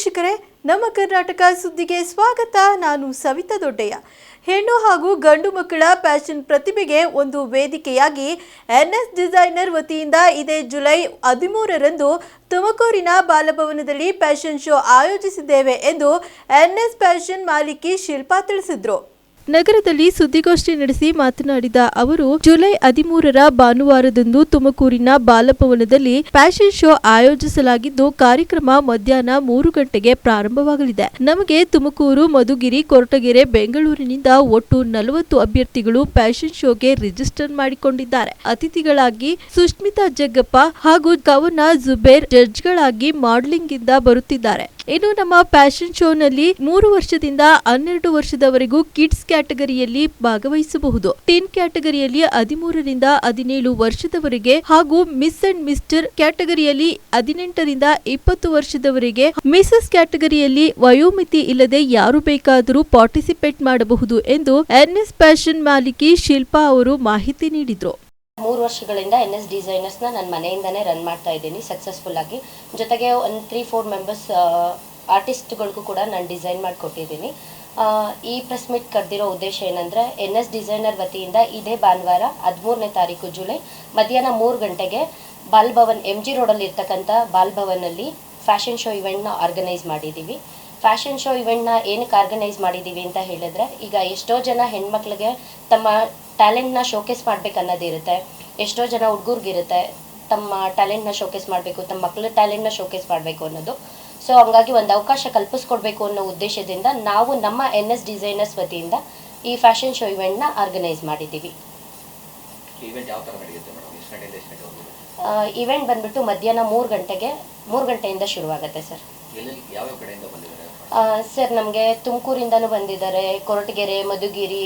ವೀಕ್ಷಕರೇ, ನಮ್ಮ ಕರ್ನಾಟಕ ಸುದ್ದಿಗೆ ಸ್ವಾಗತ. ನಾನು ಸವಿತಾ ದೊಡ್ಡಯ್ಯ. ಹೆಣ್ಣು ಹಾಗೂ ಗಂಡು ಮಕ್ಕಳ ಫ್ಯಾಷನ್ ಪ್ರತಿಭೆಗೆ ಒಂದು ವೇದಿಕೆಯಾಗಿ ಎನ್ಎಸ್ ಡಿಸೈನರ್ ವತಿಯಿಂದ ಇದೇ ಜುಲೈ ಹದಿಮೂರರಂದು ತುಮಕೂರಿನ ಬಾಲಭವನದಲ್ಲಿ ಫ್ಯಾಷನ್ ಶೋ ಆಯೋಜಿಸಿದ್ದೇವೆ ಎಂದು ಎನ್ಎಸ್ ಫ್ಯಾಷನ್ ಮಾಲೀಕಿ ಶಿಲ್ಪಾ ತಿಳಿಸಿದ್ರು. ನಗರದಲ್ಲಿ ಸುದ್ದಿಗೋಷ್ಠಿ ನಡೆಸಿ ಮಾತನಾಡಿದ ಅವರು, ಜುಲೈ ಹದಿಮೂರರ ಭಾನುವಾರದಂದು ತುಮಕೂರಿನ ಬಾಲಭವನದಲ್ಲಿ ಫ್ಯಾಷನ್ ಶೋ ಆಯೋಜಿಸಲಾಗಿದ್ದು, ಕಾರ್ಯಕ್ರಮ ಮಧ್ಯಾಹ್ನ ಮೂರು ಗಂಟೆಗೆ ಪ್ರಾರಂಭವಾಗಲಿದೆ. ನಮಗೆ ತುಮಕೂರು, ಮಧುಗಿರಿ, ಕೊರಟಗೆರೆ, ಬೆಂಗಳೂರಿನಿಂದ ಒಟ್ಟು ನಲವತ್ತು ಅಭ್ಯರ್ಥಿಗಳು ಫ್ಯಾಷನ್ ಶೋಗೆ ರಿಜಿಸ್ಟರ್ ಮಾಡಿಕೊಂಡಿದ್ದಾರೆ. ಅತಿಥಿಗಳಾಗಿ ಸುಷ್ಮಿತಾ ಜಗ್ಗಪ್ಪ ಹಾಗೂ ಕವನ ಜುಬೇರ್ ಜಡ್ಜ್ಗಳಾಗಿ ಮಾಡೆಲಿಂಗ್ ಇಂದ ಬರುತ್ತಿದ್ದಾರೆ. ಇನ್ನು ನಮ್ಮ ಫ್ಯಾಷನ್ ಶೋನಲ್ಲಿ ಮೂರು ವರ್ಷದಿಂದ ಹನ್ನೆರಡು ವರ್ಷದವರೆಗೂ ಕಿಡ್ಸ್ ಕ್ಯಾಟಗರಿಯಲ್ಲಿ ಭಾಗವಹಿಸಬಹುದು. ಟೀನ್ ಕ್ಯಾಟಗರಿಯಲ್ಲಿ ಹದಿಮೂರರಿಂದ ಹದಿನೇಳು ವರ್ಷದವರೆಗೆ ಹಾಗೂ ಮಿಸ್ ಅಂಡ್ ಮಿಸ್ಟರ್ ಕ್ಯಾಟಗರಿಯಲ್ಲಿ ಹದಿನೆಂಟರಿಂದ ಇಪ್ಪತ್ತು ವರ್ಷದವರೆಗೆ ಮಿಸಸ್ ಕ್ಯಾಟಗರಿಯಲ್ಲಿ ವಯೋಮಿತಿ ಇಲ್ಲದೆ ಯಾರು ಬೇಕಾದರೂ ಪಾರ್ಟಿಸಿಪೇಟ್ ಮಾಡಬಹುದು ಎಂದು ಎನ್ಎಸ್ ಫ್ಯಾಷನ್ ಮಾಲೀಕಿ ಶಿಲ್ಪಾ ಅವರು ಮಾಹಿತಿ ನೀಡಿದ್ರು. ಮೂರು ವರ್ಷಗಳಿಂದ ಎನ್ ಎಸ್ ಡಿಸೈನರ್ಸ್ನ ನನ್ನ ಮನೆಯಿಂದನೇ ರನ್ ಮಾಡ್ತಾ ಇದ್ದೀನಿ ಸಕ್ಸಸ್ಫುಲ್ ಆಗಿ. ಜೊತೆಗೆ ಒಂದು ತ್ರೀ ಫೋರ್ ಮೆಂಬರ್ಸ್ ಆರ್ಟಿಸ್ಟ್ಗಳಿಗೂ ಕೂಡ ನಾನು ಡಿಸೈನ್ ಮಾಡಿಕೊಟ್ಟಿದ್ದೀನಿ. ಈ ಪ್ರೆಸ್ ಮೀಟ್ ಕರೆದಿರೋ ಉದ್ದೇಶ ಏನಂದರೆ ಎನ್ ಎಸ್ ಡಿಸೈನರ್ ವತಿಯಿಂದ ಇದೇ ಭಾನುವಾರ ಹದಿಮೂರನೇ ತಾರೀಕು ಜುಲೈ ಮಧ್ಯಾಹ್ನ ಮೂರು ಗಂಟೆಗೆ ಬಾಲ್ಭವನ್ ಎಂ ಜಿ ರೋಡಲ್ಲಿ ಇರ್ತಕ್ಕಂಥ ಬಾಲ್ ಭವನಲ್ಲಿ ಫ್ಯಾಷನ್ ಶೋ ಇವೆಂಟ್ನ ಆರ್ಗನೈಸ್ ಮಾಡಿದ್ದೀವಿ ಫ್ಯಾಷನ್ ಶೋ ಇವೆಂಟ್ನ ಏನಕ್ಕೆ ಆರ್ಗನೈಸ್ ಮಾಡಿದ್ದೀವಿ ಅಂತ ಹೇಳಿದ್ರೆ, ಈಗ ಎಷ್ಟೋ ಜನ ಹೆಣ್ಮಕ್ಳಿಗೆ ತಮ್ಮ ಟ್ಯಾಲೆಂಟ್ನ ಶೋಕೇಸ್ ಮಾಡ್ಬೇಕು ಅನ್ನೋದಿರುತ್ತೆ ಎಷ್ಟೋ ಜನ ಹುಡುಗರಿಗಿರುತ್ತೆ ತಮ್ಮ ಟ್ಯಾಲೆಂಟ್ನ ಶೋಕೇಸ್ ಮಾಡಬೇಕು ತಮ್ಮ ಮಕ್ಕಳ ಟ್ಯಾಲೆಂಟ್ನ ಶೋಕೇಸ್ ಮಾಡಬೇಕು ಅನ್ನೋದು. ಸೊ ಹಂಗಾಗಿ ಒಂದು ಅವಕಾಶ ಕಲ್ಪಿಸ್ಕೊಡ್ಬೇಕು ಅನ್ನೋ ಉದ್ದೇಶದಿಂದ ನಾವು ನಮ್ಮ ಎನ್ ಎಸ್ ಡಿಸೈನರ್ಸ್ ವತಿಯಿಂದ ಈ ಫ್ಯಾಷನ್ ಶೋ ಇವೆಂಟ್ನ ಆರ್ಗನೈಸ್ ಮಾಡಿದ್ದೀವಿ. ಇವೆಂಟ್ ಬಂದ್ಬಿಟ್ಟು ಮಧ್ಯಾಹ್ನ ಮೂರು ಗಂಟೆಗೆ ಮೂರು ಗಂಟೆಯಿಂದ ಶುರುವಾಗುತ್ತೆ ಸರ್. ಸರ್ ನಮಗೆ ತುಮಕೂರಿಂದಲೂ ಬಂದಿದ್ದಾರೆ ಕೊರಟಗೆರೆ ಮಧುಗಿರಿ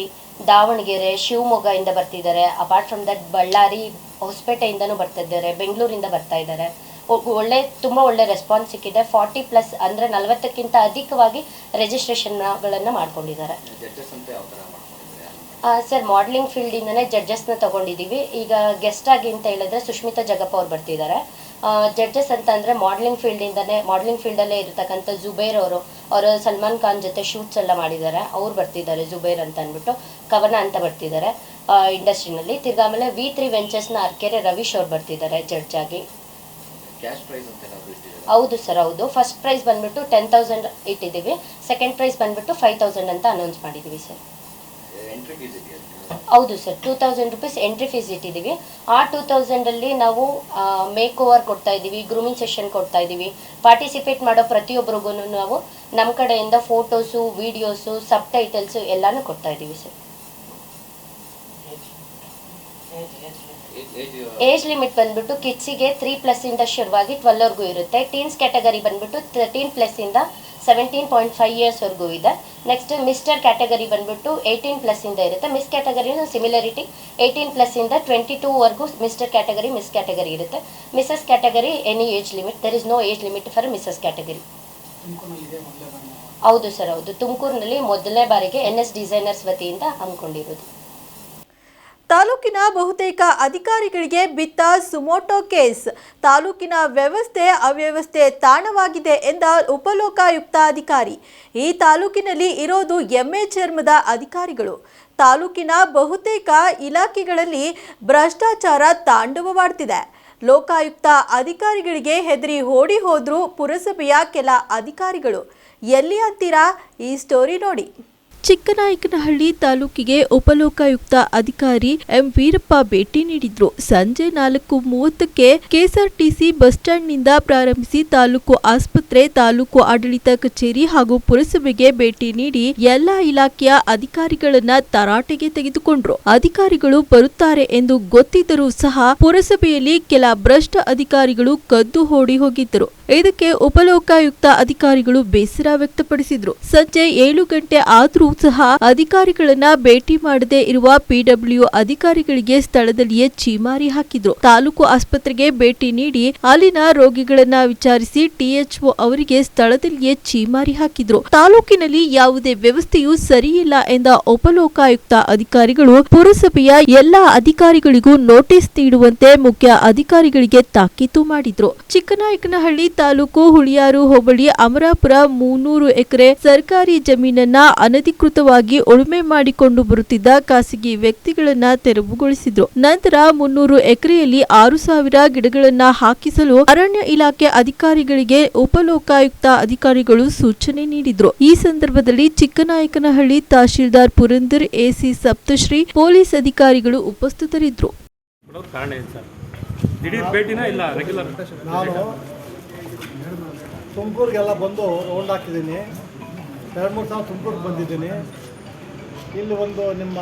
ದಾವಣಗೆರೆ ಶಿವಮೊಗ್ಗದಿಂದ ಬರ್ತಿದ್ದಾರೆ. ಅಪಾರ್ಟ್ ಫ್ರಮ್ ದಟ್ ಬಳ್ಳಾರಿ ಹೊಸಪೇಟೆಯಿಂದನೂ ಬರ್ತಿದ್ದಾರೆ ಬೆಂಗಳೂರಿಂದ ಬರ್ತಾ ಇದ್ದಾರೆ. ಒಳ್ಳೆ ತುಂಬ ಒಳ್ಳೆ ರೆಸ್ಪಾನ್ಸ್ ಸಿಕ್ಕಿದೆ. ಫಾರ್ಟಿ ಪ್ಲಸ್ ಅಂದರೆ ನಲವತ್ತಕ್ಕಿಂತ ಅಧಿಕವಾಗಿ ರಿಜಿಸ್ಟ್ರೇಷನ್ಗಳನ್ನು ಮಾಡ್ಕೊಂಡಿದ್ದಾರೆ. ಸರ್ ಮಾಡಲಿಂಗ್ ಫೀಲ್ಡಿಂದನೇ ಜಡ್ಜಸ್ನ ತಗೊಂಡಿದ್ದೀವಿ. ಈಗ ಗೆಸ್ಟ್ ಆಗಿ ಅಂತ ಹೇಳಿದ್ರೆ ಸುಷ್ಮಿತಾ ಜಗಪ್ಪ ಅವ್ರು ಬರ್ತಿದ್ದಾರೆ. ಜಡ್ಜಸ್ ಅಂತ ಫೀಲ್ಡ್ ಮಾಡಲಿಂಗ್ ಫೀಲ್ಡಿಂದನೇ ಫೀಲ್ಡ್ ಫೀಲ್ಡಲ್ಲೇ ಇರತಕ್ಕಂಥ ಜುಬೈರ್ ಅವರು. ಅವರು ಸಲ್ಮಾನ್ ಖಾನ್ ಜೊತೆ ಶೂಟ್ಸ್ ಎಲ್ಲ ಮಾಡಿದ್ದಾರೆ. ಅವ್ರು ಬರ್ತಿದ್ದಾರೆ ಜುಬೈರ್ ಅಂತ ಅಂದ್ಬಿಟ್ಟು. ಕವನ ಅಂತ ಬರ್ತಿದ್ದಾರೆ ಇಂಡಸ್ಟ್ರಿನಲ್ಲಿ ತಿರ್ಗಾ ಆಮೇಲೆ ವಿ ತ್ರೀ ನ ಅರ್ಕೆರೆ ರವೀಶ್ ಅವ್ರು ಬರ್ತಿದ್ದಾರೆ ಜಡ್ಜ್ ಆಗಿ. ಹೌದು ಸರ್ ಹೌದು. ಫಸ್ಟ್ ಪ್ರೈಸ್ ಬಂದ್ಬಿಟ್ಟು ಟೆನ್ ತೌಸಂಡ್ ಇಟ್ಟಿದ್ದೀವಿ. ಸೆಕೆಂಡ್ ಪ್ರೈಸ್ ಬಂದ್ಬಿಟ್ಟು ಫೈವ್ ತೌಸಂಡ್ ಅಂತ ಅನೌನ್ಸ್ ಮಾಡಿದ್ದೀವಿ ಸರ್. ಹೌದು sir two thousand rupees entry fees ಇಟ್ಟಿದ್ದೀವಿ. ಆ ಟೂ ತೌಸಂಡಲ್ಲಿ ನಾವು ಮೇಕ್ ಓವರ್ ಕೊಡ್ತಾ ಇದ್ದೀವಿ ಗ್ರೂಮಿಂಗ್ ಸೆಷನ್ ಕೊಡ್ತಾ ಇದ್ದೀವಿ. ಪಾರ್ಟಿಸಿಪೇಟ್ ಮಾಡೋ ಪ್ರತಿಯೊಬ್ಬರಿಗೂ ನಾವು ನಮ್ಮ ಕಡೆಯಿಂದ ಫೋಟೋಸು ವಿಡಿಯೋಸು ಸಬ್ ಟೈಟಲ್ಸು ಎಲ್ಲಾನು ಕೊಡ್ತಾ ಇದ್ದೀವಿ ಸರ್. ಏಜ್ ಲಿಮಿಟ್ ಬಂದ್ಬಿಟ್ಟು ಕಿಡ್ಸಿಗೆ ತ್ರೀ ಇಂದ ಶುರುವಾಗಿ ಟ್ವೆಲ್ವರೆಗೂ ಇರುತ್ತೆ. ಟೀನ್ಸ್ ಕ್ಯಾಟಗರಿ ಬಂದ್ಬಿಟ್ಟು ತರ್ಟೀನ್ ಪ್ಲಸ್ಸಿಂದ ಸೆವೆಂಟೀನ್ ಪಾಯಿಂಟ್ ಫೈವ್ ಇಯರ್ಸ್ವರೆಗೂ ಇದೆ. ನೆಕ್ಸ್ಟ್ ಮಿಸ್ಟರ್ ಕ್ಯಾಟಗರಿ ಬಂದ್ಬಿಟ್ಟು ಏಯ್ಟೀನ್ ಪ್ಲಸ್ಸಿಂದ ಇರುತ್ತೆ. ಮಿಸ್ ಕ್ಯಾಟಗರಿನ ಸಿಮಿಲರಿಟಿ ಏಯ್ಟೀನ್ ಪ್ಲಸ್ಸಿಂದ ಟ್ವೆಂಟಿ ಟೂವರೆಗೂ ಮಿಸ್ಟರ್ ಕ್ಯಾಟಗರಿ ಮಿಸ್ ಕ್ಯಾಟಗರಿ ಇರುತ್ತೆ. Mrs category any age limit there is no age limit for Mrs category ಹೌದು ಸರ್, ಹೌದು. ತುಮಕೂರಿನಲ್ಲಿ ಮೊದಲನೇ ಬಾರಿಗೆ ಎನ್ ಎಸ್ ಡಿಸೈನರ್ಸ್ ವತಿಯಿಂದ ಹಮ್ಮಿಕೊಂಡಿರೋದು. ತಾಲೂಕಿನ ಬಹುತೇಕ ಅಧಿಕಾರಿಗಳಿಗೆ ಬಿತ್ತ ಸುಮೋಟೋ ಕೇಸ್. ತಾಲೂಕಿನ ವ್ಯವಸ್ಥೆ ಅವ್ಯವಸ್ಥೆ ತಾಣವಾಗಿದೆ ಎಂದ ಉಪಲೋಕಾಯುಕ್ತ ಅಧಿಕಾರಿ. ಈ ತಾಲೂಕಿನಲ್ಲಿ ಇರೋದು ಎಮ್ಮೆ ಚರ್ಮದ ಅಧಿಕಾರಿಗಳು. ತಾಲೂಕಿನ ಬಹುತೇಕ ಇಲಾಖೆಗಳಲ್ಲಿ ಭ್ರಷ್ಟಾಚಾರ ತಾಂಡವವಾಡ್ತಿದೆ. ಲೋಕಾಯುಕ್ತ ಅಧಿಕಾರಿಗಳಿಗೆ ಹೆದರಿ ಓಡಿ ಹೋದ್ರು ಪುರಸಭೆಯ ಕೆಲ ಅಧಿಕಾರಿಗಳು. ಎಲ್ಲಿ ಅಂತೀರಾ? ಈ ಸ್ಟೋರಿ ನೋಡಿ. ಚಿಕ್ಕನಾಯಕನಹಳ್ಳಿ ತಾಲೂಕಿಗೆ ಉಪಲೋಕಾಯುಕ್ತ ಅಧಿಕಾರಿ ಎಂ ವೀರಪ್ಪ ಭೇಟಿ ನೀಡಿದ್ರು. ಸಂಜೆ ನಾಲ್ಕು ಮೂವತ್ತಕ್ಕೆ ಕೆಎಸ್ಆರ್ಟಿಸಿ ಬಸ್ ಸ್ಟ್ಯಾಂಡ್ನಿಂದ ಪ್ರಾರಂಭಿಸಿ ತಾಲೂಕು ಆಸ್ಪತ್ರೆ, ತಾಲೂಕು ಆಡಳಿತ ಕಚೇರಿ ಹಾಗೂ ಪುರಸಭೆಗೆ ಭೇಟಿ ನೀಡಿ ಎಲ್ಲಾ ಇಲಾಖೆಯ ಅಧಿಕಾರಿಗಳನ್ನ ತರಾಟೆಗೆ ತೆಗೆದುಕೊಂಡ್ರು. ಅಧಿಕಾರಿಗಳು ಬರುತ್ತಾರೆ ಎಂದು ಗೊತ್ತಿದ್ದರೂ ಸಹ ಪುರಸಭೆಯಲ್ಲಿ ಕೆಲ ಭ್ರಷ್ಟ ಅಧಿಕಾರಿಗಳು ಕದ್ದು ಓಡಿ ಹೋಗಿದ್ದರು. ಇದಕ್ಕೆ ಉಪಲೋಕಾಯುಕ್ತ ಅಧಿಕಾರಿಗಳು ಬೇಸರ ವ್ಯಕ್ತಪಡಿಸಿದ್ರು. ಸಂಜೆ ಏಳು ಗಂಟೆ ಆದರೂ ಸಹ ಅಧಿಕಾರಿಗಳನ್ನ ಭೇಟಿ ಮಾಡದೆ ಇರುವ ಪಿಡಬ್ಲ್ಯೂ ಅಧಿಕಾರಿಗಳಿಗೆ ಸ್ಥಳದಲ್ಲಿಯೇ ಚೀಮಾರಿ ಹಾಕಿದ್ರು. ತಾಲೂಕು ಆಸ್ಪತ್ರೆಗೆ ಭೇಟಿ ನೀಡಿ ಅಲ್ಲಿನ ರೋಗಿಗಳನ್ನ ವಿಚಾರಿಸಿ ಟಿಎಚ್ಒ ಅವರಿಗೆ ಸ್ಥಳದಲ್ಲಿಯೇ ಚೀಮಾರಿ ಹಾಕಿದ್ರು. ತಾಲೂಕಿನಲ್ಲಿ ಯಾವುದೇ ವ್ಯವಸ್ಥೆಯೂ ಸರಿಯಿಲ್ಲ ಎಂದ ಉಪಲೋಕಾಯುಕ್ತ ಅಧಿಕಾರಿಗಳು ಪುರಸಭೆಯ ಎಲ್ಲಾ ಅಧಿಕಾರಿಗಳಿಗೂ ನೋಟಿಸ್ ನೀಡುವಂತೆ ಮುಖ್ಯ ಅಧಿಕಾರಿಗಳಿಗೆ ತಾಕೀತು ಮಾಡಿದ್ರು. ಚಿಕ್ಕನಾಯಕನಹಳ್ಳಿ ತಾಲೂಕು ಹುಳಿಯಾರು ಹೋಬಳಿ ಅಮರಾಪುರ ಮುನ್ನೂರು ಎಕರೆ ಸರ್ಕಾರಿ ಜಮೀನನ್ನ ಅನಧಿಕೃತವಾಗಿ ಉಳುಮೆ ಮಾಡಿಕೊಂಡು ಬರುತ್ತಿದ್ದ ಖಾಸಗಿ ವ್ಯಕ್ತಿಗಳನ್ನ ತೆರವುಗೊಳಿಸಿದ್ರು. ನಂತರ ಮುನ್ನೂರು ಎಕರೆಯಲ್ಲಿ ಆರು ಸಾವಿರ ಗಿಡಗಳನ್ನ ಹಾಕಿಸಲು ಅರಣ್ಯ ಇಲಾಖೆ ಅಧಿಕಾರಿಗಳಿಗೆ ಉಪಲೋಕಾಯುಕ್ತ ಅಧಿಕಾರಿಗಳು ಸೂಚನೆ ನೀಡಿದ್ರು. ಈ ಸಂದರ್ಭದಲ್ಲಿ ಚಿಕ್ಕನಾಯಕನಹಳ್ಳಿ ತಹಶೀಲ್ದಾರ್ ಪುರಂದರ್ ಎಸಿ ಸಪ್ತಶ್ರೀ ಪೊಲೀಸ್ ಅಧಿಕಾರಿಗಳು ಉಪಸ್ಥಿತರಿದ್ದರು ಕೊಡೋದು ಕಾರಣ ಏನು ಸರ್ ದಿಢೀರ್ ಭೇಟಿನ ಇಲ್ಲ ರೆಗ್ಯುಲರ್ ನಾನು ತುಮಕೂರಿಗೆಲ್ಲ ಬಂದು ರೌಂಡ್ ಹಾಕಿದ್ದೀನಿ. ಎರಡು, ಮೂರು ಸಾವಿರ ತುಮಕೂರಿಗೆ ಬಂದಿದ್ದೀನಿ. ಇಲ್ಲಿ ಒಂದು ನಿಮ್ಮ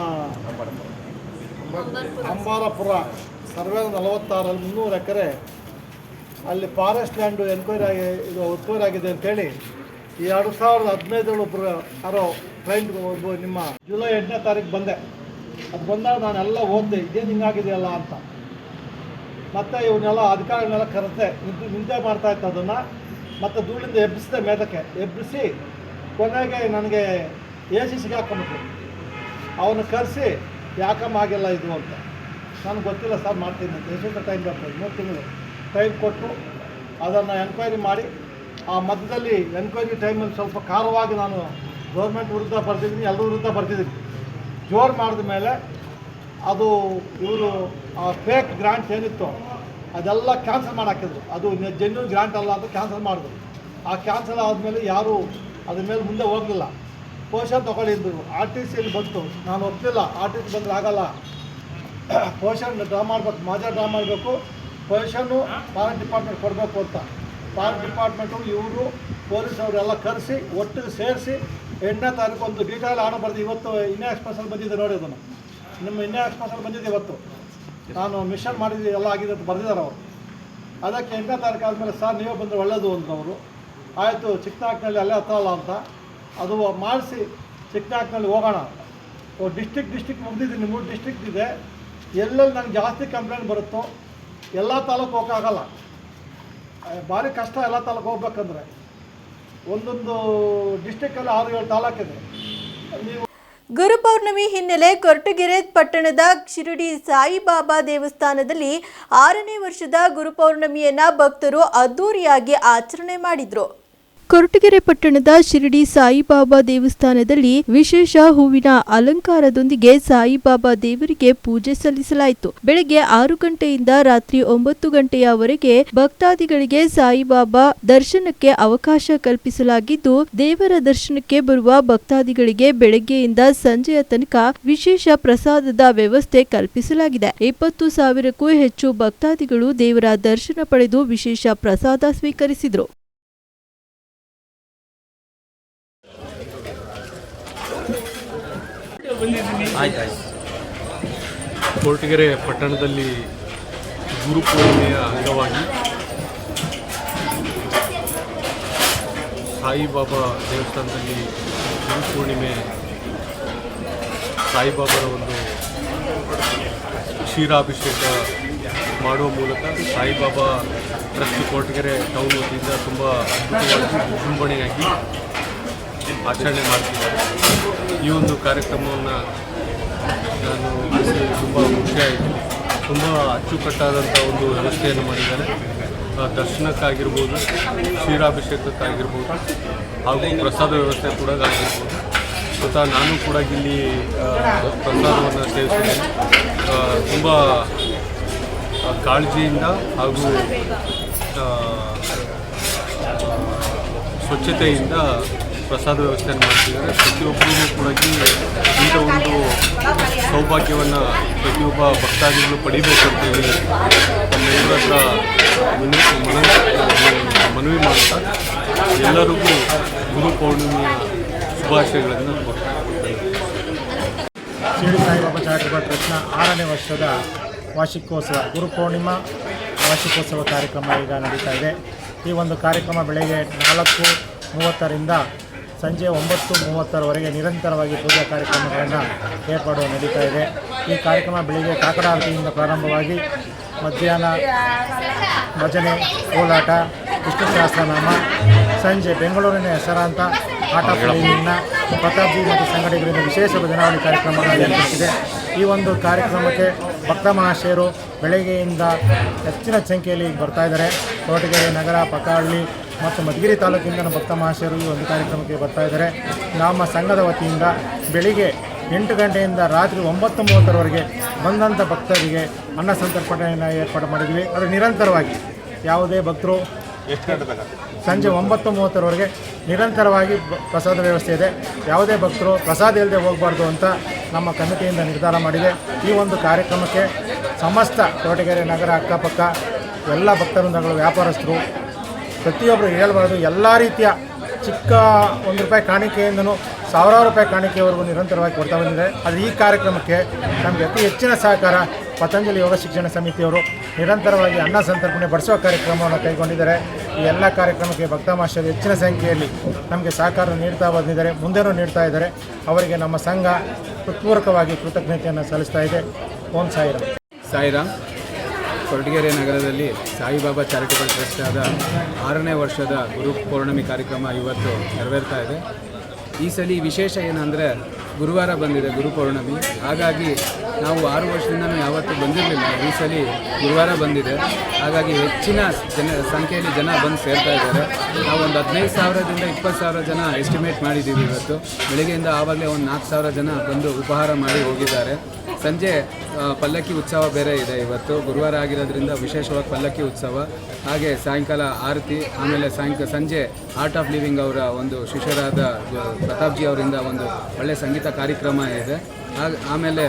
ಅಂಬಾರಪುರ, ಸರ್ವೆ ನಲವತ್ತಾರಲ್ಲಿ ಮುನ್ನೂರು ಎಕರೆ ಅಲ್ಲಿ ಫಾರೆಸ್ಟ್ ಲ್ಯಾಂಡು ಎನ್ಕ್ವೈರಿ ಆಗಿ, ಇದು ಒತ್ತುವರಿ ಆಗಿದೆ ಅಂತೇಳಿ ಈ ಎರಡು ಸಾವಿರದ ಹದಿನೈದರಲ್ಲಿ ಒಬ್ಬರು ಯಾರೋ ಕ್ಲೈಂಟ್ ಒಬ್ಬ ನಿಮ್ಮ ಜುಲೈ ಎಂಟನೇ ತಾರೀಕು ಬಂದೆ. ಅದು ಬಂದಾಗ ನಾನೆಲ್ಲ ಓದಿದೆ, ಇದೇನು ಹಿಂಗಾಗಿದೆಯಲ್ಲ ಅಂತ. ಮತ್ತು ಇವನ್ನೆಲ್ಲ ಅಧಿಕಾರಿಗಳನ್ನೆಲ್ಲ ನಿಂತು ನಿಂತೆ ಮಾಡ್ತಾ ಇತ್ತು ಅದನ್ನು. ಮತ್ತು ಧೂಳಿಂದ ಎಬ್ಬಿಸಿದೆ ಮೇದಕ್ಕೆ ಎಬ್ಬಿಸಿ ಕೊನೆಗೆ ನನಗೆ ಎ ಸಿ ಸಿಗೆ ಹಾಕೊಂಬಿಟ್ರು ಅವನು ಕರೆಸಿ, ಯಾಕಮ್ಮ ಆಗಿಲ್ಲ ಇದು ಅಂತ. ನನಗೆ ಗೊತ್ತಿಲ್ಲ ಸರ್, ಮಾಡ್ತೀನಿ ಅಂತ. ಎಷ್ಟು ಟೈಮ್ ಬರ್ತದೆ ಮೂರು ತಿಂಗಳು. ಟೈಮ್ ಕೊಟ್ಟು ಅದನ್ನು ಎನ್ಕ್ವೈರಿ ಮಾಡಿ, ಆ ಮಧ್ಯದಲ್ಲಿ ಎನ್ಕ್ವೈರಿ ಟೈಮಲ್ಲಿ ಸ್ವಲ್ಪ ಖಾರವಾಗಿ ನಾನು ಗೌರ್ಮೆಂಟ್ ವಿರುದ್ಧ ಬರ್ತಿದ್ದೀನಿ ಎಲ್ಲರ ವಿರುದ್ಧ ಬರ್ತಿದ್ದೀನಿ ಜೋರು ಮಾಡಿದ ಮೇಲೆ ಅದು ಇವರು, ಆ ಫೇಕ್ ಗ್ರಾಂಟ್ ಏನಿತ್ತು ಅದೆಲ್ಲ ಕ್ಯಾನ್ಸಲ್ ಮಾಡಾಕಿದ್ರು. ಅದು ಜೆನ್ಯೂನ್ ಗ್ರಾಂಟ್ ಅಲ್ಲ ಅಂತ ಕ್ಯಾನ್ಸಲ್ ಮಾಡಿದ್ರು. ಆ ಕ್ಯಾನ್ಸಲ್ ಆದಮೇಲೆ ಯಾರೂ ಅದ್ರ ಮೇಲೆ ಮುಂದೆ ಹೋಗಲಿಲ್ಲ. ಪೋಷನ್ ತೊಗೊಂಡಿದ್ರು. ಆರ್ ಟಿ ಸಿಯಲ್ಲಿ ಬಂತು. ನಾನು ಒಪ್ಪಲಿಲ್ಲ ಆರ್ ಟಿ ಸಿ ಬಂದರೆ ಆಗಲ್ಲ. ಪೋಷನ್ ಡ್ರಾ ಮಾಡಬೇಕು. ಮಾಜಾ ಡ್ರಾ ಮಾಡಬೇಕು. ಪೊಸಿಷನ್ನು ಫಾರೆಸ್ಟ್ ಡಿಪಾರ್ಟ್ಮೆಂಟ್ ಕೊಡಬೇಕು ಅಂತ. ಫಾರೆಸ್ಟ್ ಡಿಪಾರ್ಟ್ಮೆಂಟು ಇವರು ಪೊಲೀಸ್ ಅವರೆಲ್ಲ ಕರೆಸಿ, ಒಟ್ಟಿಗೆ ಸೇರಿಸಿ, ಎಂಟನೇ ತಾರೀಕು ಒಂದು ಡೀಟೇಲ್ ಆರ್ಡರ್ ಬರೆದು ಇವತ್ತು ಇನ್ನೇ ಎಕ್ಸ್ಪ್ರೆಸಲ್ಲಿ ಬಂದಿದೆ ನೋಡಿ ಅದನ್ನು. ನಿಮ್ಮ ಇನ್ನೇ ಎಕ್ಸ್ಪ್ರೆಸಲ್ಲಿ ಬಂದಿದೆ ಇವತ್ತು. ನಾನು ಮಿಷನ್ ಮಾಡಿದ್ದು ಎಲ್ಲ ಆಗಿದೆ ಅಂತ ಬರೆದಿದ್ದಾರೆ ಅವರು. ಅದಕ್ಕೆ ಎಂಟನೇ ತಾರೀಕು ಆದಮೇಲೆ, ಸರ್, ನೀವೇ ಬಂದರೆ ಒಳ್ಳೆಯದು ಅಂತವರು ಆಯಿತು ಚಿಕ್ಕನಾಕ್ನಲ್ಲಿ ಅಲ್ಲೇ ಹತ್ತಲ್ಲ ಅಂತ. ಅದು ಮಾಡಿಸಿ ಚಿಕ್ಕನಾಕ್ನಲ್ಲಿ ಹೋಗೋಣ. ಡಿಸ್ಟಿಕ್ ಡಿಸ್ಟಿಕ್ ಮುಗ್ದಿದ್ದೀನಿ ಮೂರು ಡಿಸ್ಟಿಕ್ ಇದೆ. ಎಲ್ಲೆಲ್ಲಿ ನನಗೆ ಜಾಸ್ತಿ ಕಂಪ್ಲೇಂಟ್ ಬರುತ್ತೋ, ಎಲ್ಲ ತಾಲೂಕು ಹೋಗೋಕ್ಕಾಗಲ್ಲ. ಭಾರಿ ಕಷ್ಟ ಎಲ್ಲ ತಾಲೂಕು ಹೋಗ್ಬೇಕಂದ್ರೆ. ಒಂದೊಂದು ಡಿಸ್ಟಿಕ್ಕಲ್ಲಿ ಆರು ಏಳು ತಾಲೂಕಿದೆ. ನೀವು ಗುರುಪೌರ್ಣಮಿ ಹಿನ್ನೆಲೆ ಕೊರಟಗೆರೆ ಪಟ್ಟಣದ ಶಿರಡಿ ಸಾಯಿಬಾಬಾ ದೇವಸ್ಥಾನದಲ್ಲಿ ಆರನೇ ವರ್ಷದ ಗುರುಪೌರ್ಣಮಿಯನ್ನು ಭಕ್ತರು ಅದ್ದೂರಿಯಾಗಿ ಆಚರಣೆ ಮಾಡಿದ್ರು. ಕೊರಟಗೆರೆ ಪಟ್ಟಣದ ಶಿರಡಿ ಸಾಯಿಬಾಬಾ ದೇವಸ್ಥಾನದಲ್ಲಿ ವಿಶೇಷ ಹೂವಿನ ಅಲಂಕಾರದೊಂದಿಗೆ ಸಾಯಿಬಾಬಾ ದೇವರಿಗೆ ಪೂಜೆ ಸಲ್ಲಿಸಲಾಯಿತು. ಬೆಳಗ್ಗೆ ಆರು ಗಂಟೆಯಿಂದ ರಾತ್ರಿ ಒಂಬತ್ತು ಗಂಟೆಯವರೆಗೆ ಭಕ್ತಾದಿಗಳಿಗೆ ಸಾಯಿಬಾಬಾ ದರ್ಶನಕ್ಕೆ ಅವಕಾಶ ಕಲ್ಪಿಸಲಾಗಿದ್ದು, ದೇವರ ದರ್ಶನಕ್ಕೆ ಬರುವ ಭಕ್ತಾದಿಗಳಿಗೆ ಬೆಳಗ್ಗೆಯಿಂದ ಸಂಜೆಯ ತನಕ ವಿಶೇಷ ಪ್ರಸಾದದ ವ್ಯವಸ್ಥೆ ಕಲ್ಪಿಸಲಾಗಿದೆ. ಇಪ್ಪತ್ತು ಸಾವಿರಕ್ಕೂ ಹೆಚ್ಚು ಭಕ್ತಾದಿಗಳು ದೇವರ ದರ್ಶನ ಪಡೆದು ವಿಶೇಷ ಪ್ರಸಾದ ಸ್ವೀಕರಿಸಿದರು. ಕೊರಟಗೆರೆ ಪಟ್ಟಣದಲ್ಲಿ ಗುರುಪೂರ್ಣಿಮೆಯ ಅಂಗವಾಗಿ ಸಾಯಿಬಾಬಾ ದೇವಸ್ಥಾನದಲ್ಲಿ ಗುರುಪೂರ್ಣಿಮೆ ಸಾಯಿಬಾಬಾರ ಒಂದು ಕ್ಷೀರಾಭಿಷೇಕ ಮಾಡುವ ಮೂಲಕ ಸಾಯಿಬಾಬಾ ಟ್ರಸ್ಟ್ ಕೊರಟಗೆರೆ ಟೌನ್ ವತಿಯಿಂದ ತುಂಬ ಅದ್ಭುತವಾಗಿ ವಿಜೃಂಭಣೆಯಾಗಿ ಆಚರಣೆ ಮಾಡ್ತಿದ್ದಾರೆ. ಈ ಒಂದು ಕಾರ್ಯಕ್ರಮವನ್ನು ನಾನು ತುಂಬ ಖುಷಿಯಾಯಿತು ತುಂಬ ಅಚ್ಚುಕಟ್ಟಾದಂಥ ಒಂದು ವ್ಯವಸ್ಥೆಯನ್ನು ಮಾಡಿದ್ದಾರೆ. ದರ್ಶನಕ್ಕಾಗಿರ್ಬೋದು, ಕ್ಷೀರಾಭಿಷೇಕಕ್ಕಾಗಿರ್ಬೋದು, ಹಾಗೂ ಪ್ರಸಾದ ವ್ಯವಸ್ಥೆ ಕೂಡ ಆಗಿರ್ಬೋದು. ಸ್ವತಃ ನಾನು ಕೂಡ ಇಲ್ಲಿ ಪ್ರಸಾದವನ್ನು ಸೇವಿಸಿದ್ದೇನೆ. ತುಂಬ ಕಾಳಜಿಯಿಂದ ಹಾಗೂ ಸ್ವಚ್ಛತೆಯಿಂದ ಪ್ರಸಾದ ವ್ಯವಸ್ಥೆಯನ್ನು ಮಾಡ್ತಿದ್ದಾರೆ. ಪ್ರತಿಯೊಬ್ಬರಿಗೂ ಕೂಡ ಇಂಥ ಒಂದು ಸೌಭಾಗ್ಯವನ್ನು ಪ್ರತಿಯೊಬ್ಬ ಭಕ್ತಾದಿಗಳು ಪಡಿಬೇಕಂತೇಳಿ ತಮ್ಮೆಲ್ಲರ ಹತ್ರ ವಿನ- ಮನವಿ ಮನವಿ ಮಾಡ್ತಾ ಎಲ್ಲರಿಗೂ ಗುರು ಪೌರ್ಣಿಮೆಯ ಶುಭಾಶಯಗಳನ್ನು ಶಿರಡಿ ಸಾಯಿಬಾಬಾ ಚಾರಿಟಬಲ್ ಟ್ರಸ್ಟ್ನ ಆರನೇ ವರ್ಷದ ವಾರ್ಷಿಕೋತ್ಸವ ಗುರುಪೂರ್ಣಿಮಾ ವಾರ್ಷಿಕೋತ್ಸವ ಕಾರ್ಯಕ್ರಮ ಈಗ ನಡೀತಾ ಇದೆ. ಈ ಒಂದು ಕಾರ್ಯಕ್ರಮ ಬೆಳಗ್ಗೆ ನಾಲ್ಕು ಮೂವತ್ತರಿಂದ ಸಂಜೆ ಒಂಬತ್ತು ಮೂವತ್ತರವರೆಗೆ ನಿರಂತರವಾಗಿ ಪೂಜಾ ಕಾರ್ಯಕ್ರಮಗಳನ್ನು ಏರ್ಪಾಡು ನಡೀತಾ ಇದೆ. ಈ ಕಾರ್ಯಕ್ರಮ ಬೆಳಿಗ್ಗೆ ಕಾಕಡ ಆರತಿಯಿಂದ ಪ್ರಾರಂಭವಾಗಿ ಮಧ್ಯಾಹ್ನ ಭಜನೆ, ಕೋಲಾಟ, ವಿಷ್ಣು ಸಹಸ್ರನಾಮ, ಸಂಜೆ ಬೆಂಗಳೂರಿನ ಹೆಸರಾಂತ ಆಟ ಪ್ಲೇಯಿಂಗ್ನ ಪ್ರತಾಪ್ಜಿ ಮತ್ತು ಸಂಘಟಕರಿಂದ ವಿಶೇಷ ಭಜನಾವಳಿ ಕಾರ್ಯಕ್ರಮಗಳನ್ನು ಏರ್ಪಡಿಸಿದೆ ಈ ಒಂದು ಕಾರ್ಯಕ್ರಮಕ್ಕೆ ಭಕ್ತ ಮಹಾಶಯರು ಬೆಳಗ್ಗೆಯಿಂದ ಹೆಚ್ಚಿನ ಸಂಖ್ಯೆಯಲ್ಲಿ ಬರ್ತಾ ಇದ್ದಾರೆ. ತೋಟಗೆರೆ ನಗರ ಪಕಾಹಳ್ಳಿ ಮತ್ತು ಮಧುಗಿರಿ ತಾಲೂಕಿಂದ ಭಕ್ತ ಮಹಾಶಯರು ಈ ಒಂದು ಕಾರ್ಯಕ್ರಮಕ್ಕೆ ಬರ್ತಾ ಇದ್ದಾರೆ. ನಮ್ಮ ಸಂಘದ ವತಿಯಿಂದ ಬೆಳಿಗ್ಗೆ ಎಂಟು ಗಂಟೆಯಿಂದ ರಾತ್ರಿ ಒಂಬತ್ತು ಮೂವತ್ತರವರೆಗೆ ಬಂದಂಥ ಭಕ್ತರಿಗೆ ಅನ್ನ ಸಂತರ್ಪಣೆಯನ್ನು ಏರ್ಪಾಡು ಮಾಡಿದ್ವಿ. ಅದು ನಿರಂತರವಾಗಿ ಯಾವುದೇ ಭಕ್ತರು ಸಂಜೆ ಒಂಬತ್ತು ಮೂವತ್ತರವರೆಗೆ ನಿರಂತರವಾಗಿ ಬ- ಪ್ರಸಾದ ವ್ಯವಸ್ಥೆ ಇದೆ. ಯಾವುದೇ ಭಕ್ತರು ಪ್ರಸಾದ ಇಲ್ಲದೆ ಹೋಗಬಾರ್ದು ಅಂತ ನಮ್ಮ ಕಮಿಟಿಯಿಂದ ನಿರ್ಧಾರ ಮಾಡಿದೆ. ಈ ಒಂದು ಕಾರ್ಯಕ್ರಮಕ್ಕೆ ಸಮಸ್ತ ತೋಟಗೆರೆ ನಗರ ಅಕ್ಕಪಕ್ಕ ಎಲ್ಲ ಭಕ್ತವೃಂದಗಳು ವ್ಯಾಪಾರಸ್ಥರು ಪ್ರತಿಯೊಬ್ಬರು ಹೇಳಬಾರ್ದು. ಎಲ್ಲ ರೀತಿಯ ಚಿಕ್ಕ ಒಂದು ರೂಪಾಯಿ ಕಾಣಿಕೆಯಿಂದನೂ ಸಾವಿರಾರು ರೂಪಾಯಿ ಕಾಣಿಕೆವರೆಗೂ ನಿರಂತರವಾಗಿ ಕೊಡ್ತಾ ಬಂದಿದ್ದಾರೆ ಆದರೆ ಈ ಕಾರ್ಯಕ್ರಮಕ್ಕೆ ನಮಗೆ ಅತಿ ಹೆಚ್ಚಿನ ಸಹಕಾರ ಪತಂಜಲಿ ಯೋಗ ಶಿಕ್ಷಣ ಸಮಿತಿಯವರು ನಿರಂತರವಾಗಿ ಅನ್ನ ಸಂತರ್ಪಣೆ ಬಡಿಸುವ ಕಾರ್ಯಕ್ರಮವನ್ನು ಕೈಗೊಂಡಿದ್ದಾರೆ. ಈ ಎಲ್ಲ ಕಾರ್ಯಕ್ರಮಕ್ಕೆ ಭಕ್ತ ಮಾಸ್ಟರ್ ಹೆಚ್ಚಿನ ಸಂಖ್ಯೆಯಲ್ಲಿ ನಮಗೆ ಸಹಕಾರ ನೀಡ್ತಾ ಬಂದಿದ್ದಾರೆ, ಮುಂದೆನೂ ನೀಡ್ತಾ ಇದ್ದಾರೆ. ಅವರಿಗೆ ನಮ್ಮ ಸಂಘ ಹೃತ್ಪೂರ್ವಕವಾಗಿ ಕೃತಜ್ಞತೆಯನ್ನು ಸಲ್ಲಿಸ್ತಾ ಇದೆ. ಓಂ ಸಾಯಿರಾಮ್. ಸಾಯಿರಾಮ್. ಕೊರಟಗೆರೆ ನಗರದಲ್ಲಿ ಸಾಯಿಬಾಬಾ ಚಾರಿಟಬಲ್ ಟ್ರಸ್ಟ್ ಆದ ಆರನೇ ವರ್ಷದ ಗುರು ಪೌರ್ಣಮಿ ಕಾರ್ಯಕ್ರಮ ಇವತ್ತು ನೆರವೇರ್ತಾ ಇದೆ. ಈ ಸಲ ವಿಶೇಷ ಏನಂದರೆ ಗುರುವಾರ ಬಂದಿದೆ ಗುರು ಪೌರ್ಣಮಿ. ಹಾಗಾಗಿ ನಾವು ಆರು ವರ್ಷದಿಂದ ಯಾವತ್ತೂ ಬಂದಿರಲಿಲ್ಲ. ಈ ಸಲ ಗುರುವಾರ ಬಂದಿದೆ. ಹಾಗಾಗಿ ಹೆಚ್ಚಿನ ಜನ, ಸಂಖ್ಯೆಯಲ್ಲಿ ಜನ ಬಂದು ಸೇರ್ತಾ ಇದ್ದಾರೆ. ನಾವು ಒಂದು ಹದಿನೈದು ಸಾವಿರದಿಂದ ಇಪ್ಪತ್ತು ಸಾವಿರ ಜನ ಎಸ್ಟಿಮೇಟ್ ಮಾಡಿದ್ದೀವಿ ಇವತ್ತು. ಬೆಳಗ್ಗೆಯಿಂದ ಆವಾಗಲೇ ಒಂದು ನಾಲ್ಕು ಸಾವಿರ ಜನ ಬಂದು ಉಪಹಾರ ಮಾಡಿ ಹೋಗಿದ್ದಾರೆ. ಸಂಜೆ ಪಲ್ಲಕ್ಕಿ ಉತ್ಸವ ಬೇರೆ ಇದೆ ಇವತ್ತು. ಗುರುವಾರ ಆಗಿರೋದ್ರಿಂದ ವಿಶೇಷವಾಗಿ ಪಲ್ಲಕ್ಕಿ ಉತ್ಸವ. ಹಾಗೆ ಸಾಯಂಕಾಲ ಆರತಿ, ಆಮೇಲೆ ಸಾಯಂಕಾಲ ಸಂಜೆ ಆರ್ಟ್ ಆಫ್ ಲಿವಿಂಗ್ ಅವರ ಒಂದು ಶಿಷ್ಯರಾದ ಪ್ರತಾಪ್ಜಿ ಅವರಿಂದ ಒಂದು ಒಳ್ಳೆಯ ಸಂಗೀತ ಕಾರ್ಯಕ್ರಮ ಇದೆ. ಆಮೇಲೆ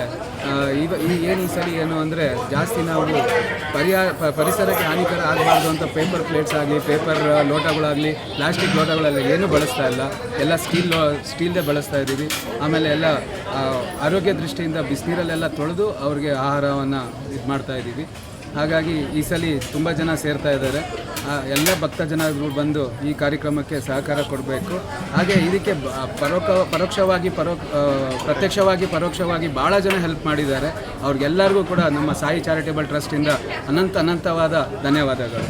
ಇವ ಈ ಏನು ಸಲ ಏನು ಅಂದರೆ ಜಾಸ್ತಿ ನಾವು ಪರಿಹಾರ ಪರಿಸರಕ್ಕೆ ಹಾನಿಕರ ಆಗಬಾರ್ದು ಅಂತ ಪೇಪರ್ ಪ್ಲೇಟ್ಸ್ ಆಗಲಿ ಪೇಪರ್ ಲೋಟಗಳಾಗಲಿ ಪ್ಲಾಸ್ಟಿಕ್ ಲೋಟಗಳೆಲ್ಲ ಏನೂ ಬಳಸ್ತಾ ಇಲ್ಲ. ಎಲ್ಲ ಸ್ಟೀಲ್ ಸ್ಟೀಲ್ದೇ ಬಳಸ್ತಾ ಇದ್ದೀವಿ. ಆಮೇಲೆ ಎಲ್ಲ ಆರೋಗ್ಯ ದೃಷ್ಟಿಯಿಂದ ಬಿಸಿನೀರಲ್ಲೆಲ್ಲ ತೊಳೆದು ಅವ್ರಿಗೆ ಆಹಾರವನ್ನು ಇದು ಮಾಡ್ತಾ ಇದ್ದೀವಿ. ಹಾಗಾಗಿ ಈ ಸಲ ತುಂಬ ಜನ ಸೇರ್ತಾ ಇದ್ದಾರೆ. ಎಲ್ಲ ಭಕ್ತ ಜನರು ಬಂದು ಈ ಕಾರ್ಯಕ್ರಮಕ್ಕೆ ಸಹಕಾರ ಕೊಡಬೇಕು. ಹಾಗೆ ಇದಕ್ಕೆ ಪರೋಕ್ಷ, ಪರೋಕ್ಷವಾಗಿ ಪರೋ ಪ್ರತ್ಯಕ್ಷವಾಗಿ ಪರೋಕ್ಷವಾಗಿ ಭಾಳ ಜನ ಹೆಲ್ಪ್ ಮಾಡಿದ್ದಾರೆ. ಅವ್ರಿಗೆಲ್ಲರಿಗೂ ಕೂಡ ನಮ್ಮ ಸಾಯಿ ಚಾರಿಟೇಬಲ್ ಟ್ರಸ್ಟಿಂದ ಅನಂತ ಅನಂತವಾದ ಧನ್ಯವಾದಗಳು.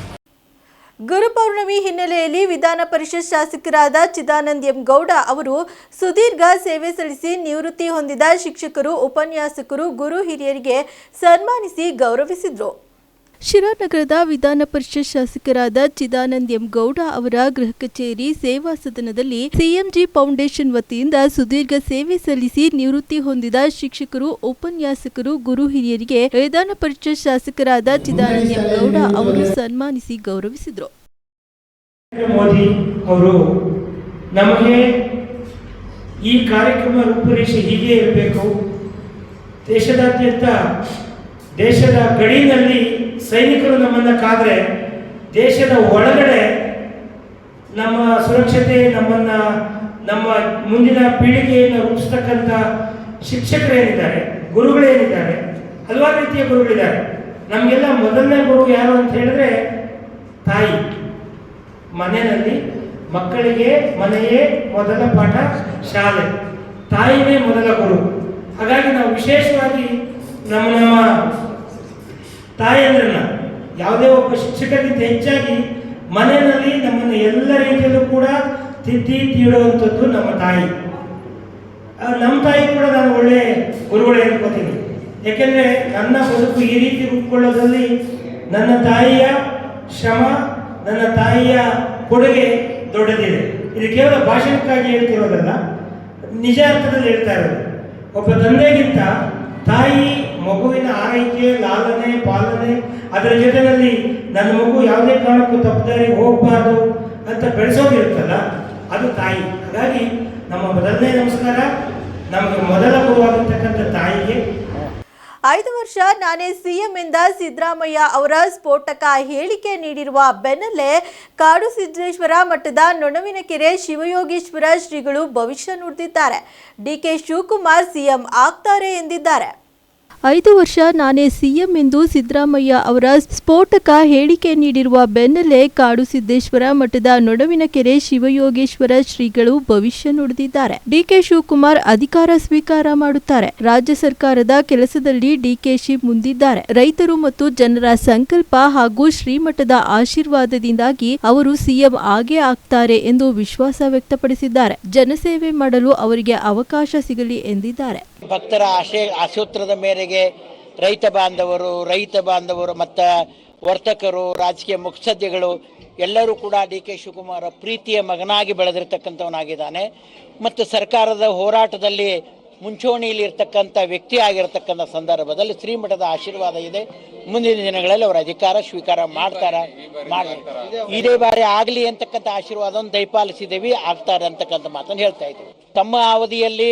ಗುರುಪೌರ್ಣಮಿ ಹಿನ್ನೆಲೆಯಲ್ಲಿ ವಿಧಾನ ಪರಿಷತ್ ಶಾಸಕರಾದ ಚಿದಾನಂದ್ ಎಂ ಗೌಡ ಅವರು ಸುದೀರ್ಘ ಸೇವೆ ಸಲ್ಲಿಸಿ ನಿವೃತ್ತಿ ಹೊಂದಿದ ಶಿಕ್ಷಕರು, ಉಪನ್ಯಾಸಕರು, ಗುರು ಹಿರಿಯರಿಗೆ ಸನ್ಮಾನಿಸಿ ಗೌರವಿಸಿದರು. ಶಿರಾನಗರದ ವಿಧಾನ ಪರಿಷತ್ ಶಾಸಕರಾದ ಚಿದಾನಂದ್ ಎಂ ಗೌಡ ಅವರ ಗೃಹ ಕಚೇರಿ ಸೇವಾ ಸದನದಲ್ಲಿ ಸಿಎಂಜಿ ಫೌಂಡೇಶನ್ ವತಿಯಿಂದ ಸುದೀರ್ಘ ಸೇವೆ ಸಲ್ಲಿಸಿ ನಿವೃತ್ತಿ ಹೊಂದಿದ ಶಿಕ್ಷಕರು, ಉಪನ್ಯಾಸಕರು, ಗುರು ಹಿರಿಯರಿಗೆ ವಿಧಾನ ಪರಿಷತ್ ಶಾಸಕರಾದ ಚಿದಾನಂದ್ ಎಂ ಗೌಡ ಅವರು ಸನ್ಮಾನಿಸಿ ಗೌರವಿಸಿದರು. ಮೋದಿ ಅವರು, ನಮಗೆ ಈ ಕಾರ್ಯಕ್ರಮ ರೂಪುರೇಷೆ ಹೀಗೆ ಇರಬೇಕು. ದೇಶದಾದ್ಯಂತ, ದೇಶದ ಗಡಿನಲ್ಲಿ ಸೈನಿಕರು ನಮ್ಮನ್ನ ಕಾದ್ರೆ ದೇಶದ ಒಳಗಡೆ ನಮ್ಮ ಸುರಕ್ಷತೆ, ನಮ್ಮನ್ನ, ನಮ್ಮ ಮುಂದಿನ ಪೀಳಿಗೆಯನ್ನು ರೂಪಿಸ್ತಕ್ಕಂಥ ಶಿಕ್ಷಕರೇನಿದ್ದಾರೆ ಗುರುಗಳೇನಿದ್ದಾರೆ ಹಲವಾರು ರೀತಿಯ ಗುರುಗಳಿದ್ದಾರೆ. ನಮಗೆಲ್ಲ ಮೊದಲನೇ ಗುರು ಯಾರು ಅಂತ ಹೇಳಿದ್ರೆ ತಾಯಿ. ಮನೆಯಲ್ಲಿ ಮಕ್ಕಳಿಗೆ ಮನೆಯೇ ಮೊದಲ ಪಾಠ ಶಾಲೆ. ತಾಯಿನೇ ಮೊದಲ ಗುರು. ಹಾಗಾಗಿ ನಾವು ವಿಶೇಷವಾಗಿ ನಮ್ಮ ನಮ್ಮ ಅಂದ್ರಲ್ಲ, ಯಾವುದೇ ಒಬ್ಬ ಶಿಕ್ಷಕರಿಗಿಂತ ಹೆಚ್ಚಾಗಿ ಮನೆಯಲ್ಲಿ ನಮ್ಮನ್ನು ಎಲ್ಲ ರೀತಿಯಲ್ಲೂ ಕೂಡ ತಿದ್ದಿ ತೀಡುವಂಥದ್ದು ನಮ್ಮ ತಾಯಿ. ನಮ್ಮ ತಾಯಿ ಕೂಡ ನಾನು ಒಳ್ಳೆ ಗುರುಗಳೇ ಅನ್ಕೋತೀನಿ. ಯಾಕೆಂದ್ರೆ ನನ್ನ ಬದುಕು ಈ ರೀತಿ ರೂಪುಕೊಳ್ಳೋದ್ರಲ್ಲಿ ನನ್ನ ತಾಯಿಯ ಶ್ರಮ, ನನ್ನ ತಾಯಿಯ ಕೊಡುಗೆ ದೊಡ್ಡದಿದೆ. ಇದು ಕೇವಲ ಭಾಷಣಕ್ಕಾಗಿ ಹೇಳ್ತಿರೋದಲ್ಲ, ನಿಜ ಅರ್ಥದಲ್ಲಿ ಹೇಳ್ತಾ ಇರೋದು. ಒಬ್ಬ ತಂದೆಗಿಂತ ತಾಯಿ ಮಗುವಿನ ಆರೈಕೆ, ಲಾಲನೆ, ಪಾಲನೆ, ಅದರ ಜೊತೆಯಲ್ಲಿ ನನ್ನ ಮಗು ಯಾವುದೇ ಕಾರಣಕ್ಕೂ ತಪ್ಪದಾರಿ ಹೋಗಬಾರ್ದು ಅಂತ ಬೆಳೆಸೋದಿರುತ್ತಲ್ಲ, ಅದು ತಾಯಿ. ಹಾಗಾಗಿ ನಮ್ಮ ಮೊದಲನೇ ನಮಸ್ಕಾರ, ನಮಗೆ ಮೊದಲ ಗುರುವಾಗಿರ್ತಕ್ಕಂಥ ತಾಯಿಗೆ ಐದು ವರ್ಷ ನಾನೇ ಸಿಎಂ ಎಂದ ಸಿದ್ದರಾಮಯ್ಯ ಅವರ ಸ್ಫೋಟಕ ಹೇಳಿಕೆ ನೀಡಿರುವ ಬೆನ್ನಲ್ಲೇ ಕಾಡು ಸಿದ್ದೇಶ್ವರ ಮಠದ ನೊಣವಿನಕೆರೆ ಶಿವಯೋಗೇಶ್ವರ ಶ್ರೀಗಳು ಭವಿಷ್ಯ ನುಡಿದಿದ್ದಾರೆ. ಡಿಕೆ ಶಿವಕುಮಾರ್ ಸಿಎಂ ಆಗ್ತಾರೆ ಎಂದಿದ್ದಾರೆ. ಐದು ವರ್ಷ ನಾನೇ ಸಿಎಂ ಎಂದು ಸಿದ್ದರಾಮಯ್ಯ ಅವರ ಸ್ಫೋಟಕ ಹೇಳಿಕೆ ನೀಡಿರುವ ಬೆನ್ನಲ್ಲೇ ಕಾಡು ಸಿದ್ದೇಶ್ವರ ಮಠದ ನೊಡವಿನಕೆರೆ ಶಿವಯೋಗೇಶ್ವರ ಶ್ರೀಗಳು ಭವಿಷ್ಯ ನುಡಿದಿದ್ದಾರೆ. ಡಿಕೆ ಶಿವಕುಮಾರ್ ಅಧಿಕಾರ ಸ್ವೀಕಾರ ಮಾಡುತ್ತಾರೆ. ರಾಜ್ಯ ಸರ್ಕಾರದ ಕೆಲಸದಲ್ಲಿ ಡಿಕೆಶಿ ಮುಂದಿದ್ದಾರೆ. ರೈತರು ಮತ್ತು ಜನರ ಸಂಕಲ್ಪ ಹಾಗೂ ಶ್ರೀಮಠದ ಆಶೀರ್ವಾದದಿಂದಾಗಿ ಅವರು ಸಿಎಂ ಆಗೇ ಆಗ್ತಾರೆ ಎಂದು ವಿಶ್ವಾಸ ವ್ಯಕ್ತಪಡಿಸಿದ್ದಾರೆ. ಜನಸೇವೆ ಮಾಡಲು ಅವರಿಗೆ ಅವಕಾಶ ಸಿಗಲಿ ಎಂದಿದ್ದಾರೆ. ಭಕ್ತರ ಆಶಯ ಆಶೋತ್ತರದ ಮೇರೆಗೆ ರೈತ ಬಾಂಧವರು ರೈತ ಬಾಂಧವರು ಮತ್ತು ವರ್ತಕರು, ರಾಜಕೀಯ ಮುತ್ಸದ್ದಿಗಳು ಎಲ್ಲರೂ ಕೂಡ ಡಿ ಕೆ ಶಿವಕುಮಾರ ಪ್ರೀತಿಯ ಮಗನಾಗಿ ಬೆಳೆದಿರ್ತಕ್ಕಂಥವನಾಗಿದ್ದಾನೆ. ಮತ್ತು ಸರ್ಕಾರದ ಹೋರಾಟದಲ್ಲಿ ಮುಂಚೂಣಿಯಲ್ಲಿ ಇರ್ತಕ್ಕಂಥ ವ್ಯಕ್ತಿ ಆಗಿರತಕ್ಕಂಥ ಸಂದರ್ಭದಲ್ಲಿ ಶ್ರೀಮಠದ ಆಶೀರ್ವಾದ ಇದೆ. ಮುಂದಿನ ದಿನಗಳಲ್ಲಿ ಅವರ ಅಧಿಕಾರ ಸ್ವೀಕಾರ ಮಾಡ್ತಾರ, ಮಾಡ ಇದೇ ಬಾರಿ ಆಗಲಿ ಅಂತಕ್ಕಂಥ ಆಶೀರ್ವಾದವನ್ನು ದಯಪಾಲಿಸಿದ್ದೇವೆ ಆಗ್ತಾರೆ ಅಂತಕ್ಕಂಥ ಮಾತನ್ನು ಹೇಳ್ತಾ ಇದ್ದೀವಿ. ತಮ್ಮ ಅವಧಿಯಲ್ಲಿ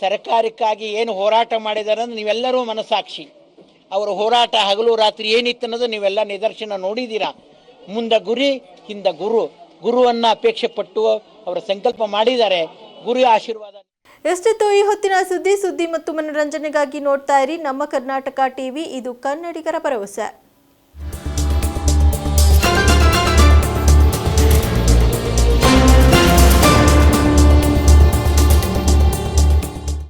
ಸರ್ಕಾರಕ್ಕಾಗಿ ಏನು ಹೋರಾಟ ಮಾಡಿದ್ದಾರೆ ಅಂದ್ರೆ ನೀವೆಲ್ಲರೂ ಮನಸ್ಸಾಕ್ಷಿ. ಅವರ ಹೋರಾಟ ಹಗಲು ರಾತ್ರಿ ಏನಿತ್ತು ಅನ್ನೋದು ನೀವೆಲ್ಲ ನಿದರ್ಶನ ನೋಡಿದ್ದೀರಾ. ಮುಂದೆ ಗುರಿ, ಹಿಂದೆ ಗುರು. ಗುರುವನ್ನ ಅಪೇಕ್ಷೆ ಪಟ್ಟು ಅವರ ಸಂಕಲ್ಪ ಮಾಡಿದ್ದಾರೆ. ಗುರು ಆಶೀರ್ವಾದ. ಎಷ್ಟಿತ್ತು ಈ ಹೊತ್ತಿನ ಸುದ್ದಿ ಸುದ್ದಿ ಮತ್ತು ಮನರಂಜನೆಗಾಗಿ ನೋಡ್ತಾ ಇರಿ ನಮ್ಮ ಕರ್ನಾಟಕ ಟಿವಿ. ಇದು ಕನ್ನಡಿಗರ ಭರವಸೆ.